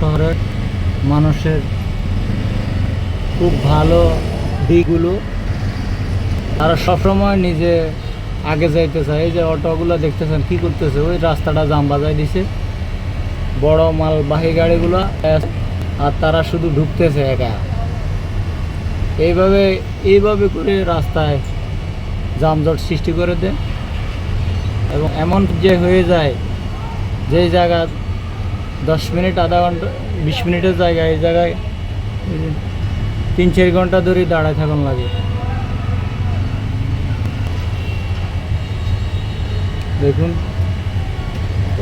শহরের মানুষের খুব ভালো দিকগুলো, তারা সবসময় নিজে আগে যাইতে চায়। এই যে অটোগুলো দেখতেছেন, কি করতেছে? ওই রাস্তাটা জাম বাজায় দিছে। বড় মালবাহী গাড়িগুলো আর তারা শুধু ঢুকতেছে একা। এইভাবে এইভাবে করে রাস্তায় যানজট সৃষ্টি করে দেয়। এবং এমন যে হয়ে যায় যে জায়গা দশ মিনিট আধা ঘণ্টা বিশ মিনিটের জায়গায় এই জায়গায় তিন চার ঘণ্টা ধরে দাঁড়ায় থাকুন লাগে। দেখুন।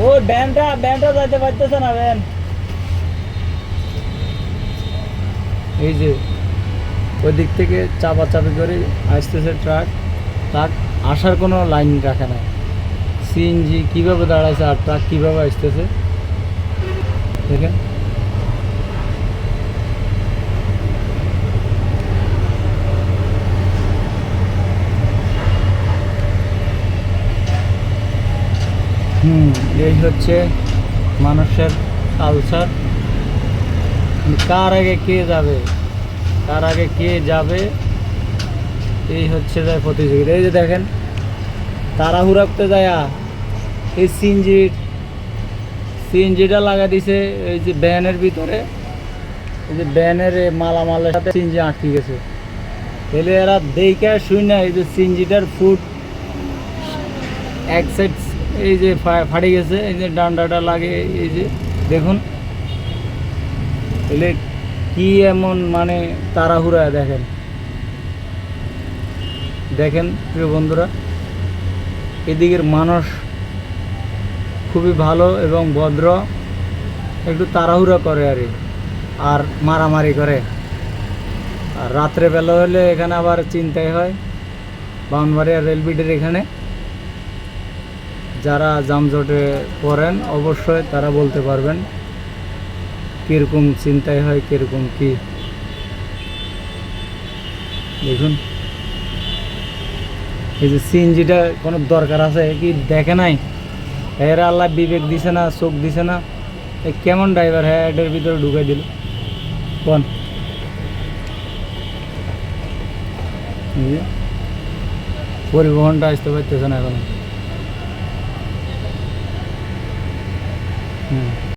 ও ব্যানটা ব্যানটা যাইতে পারতেছে না ব্যান এই যে ওই দিক থেকে চাপা চাপি করে আসতেছে ট্রাক। ট্রাক আসার কোনো লাইন রাখে না। সিএনজি কীভাবে দাঁড়াইছে আর ট্রাক কীভাবে আসতেছে? দেখেন। হুম, এই হচ্ছে মানুষের কালচার কার আগে কে যাবে? কার আগে কে যাবে? এই হচ্ছে যায় প্রতিযোগিতা। এই যে দেখেন তাড়াহুড়াতে যায়া এই সিনজির সিএনজিটা লাগা দিছে, এই যে ব্যানের ভিতরে। এই যে ব্যানের মালামালের সাথে সিএনজি আটকে গেছে। তাহলে এরা দেখে শুই না, এই যে সিএনজিটার ফুট এক সাইড এই যে ফাটে গেছে, এই যে ডান্ডাটা লাগে, এই যে দেখুন। তাহলে কি এমন মানে তাড়াহুড়া, দেখেন। দেখেন, প্রিয় বন্ধুরা, এদিকের মানুষ খুবই ভালো এবং ভদ্র, একটু তাড়াহুড়া করে আর আর মারামারি করে। আর রাত্রে বেলা হলে এখানে আবার চিন্তাই হয় বাউনবাড়িয়া রেলবিটের এখানে। যারা যানজটে পড়েন, অবশ্যই তারা বলতে পারবেন, কীরকম চিন্তাই হয়, কীরকম কি। দেখুন। এই যে সিএনজিটা কোনো দরকার আছে কি দেখে নাই? এরা আল্লাহ বিবেক দিছে না, চোখ দিছে না। কেমন ড্রাইভার হ্যাঁ এটার ভিতরে ঢুকাই দিল। কোন পরিবহনটা আসতে পারতেছে না এখন। হুম।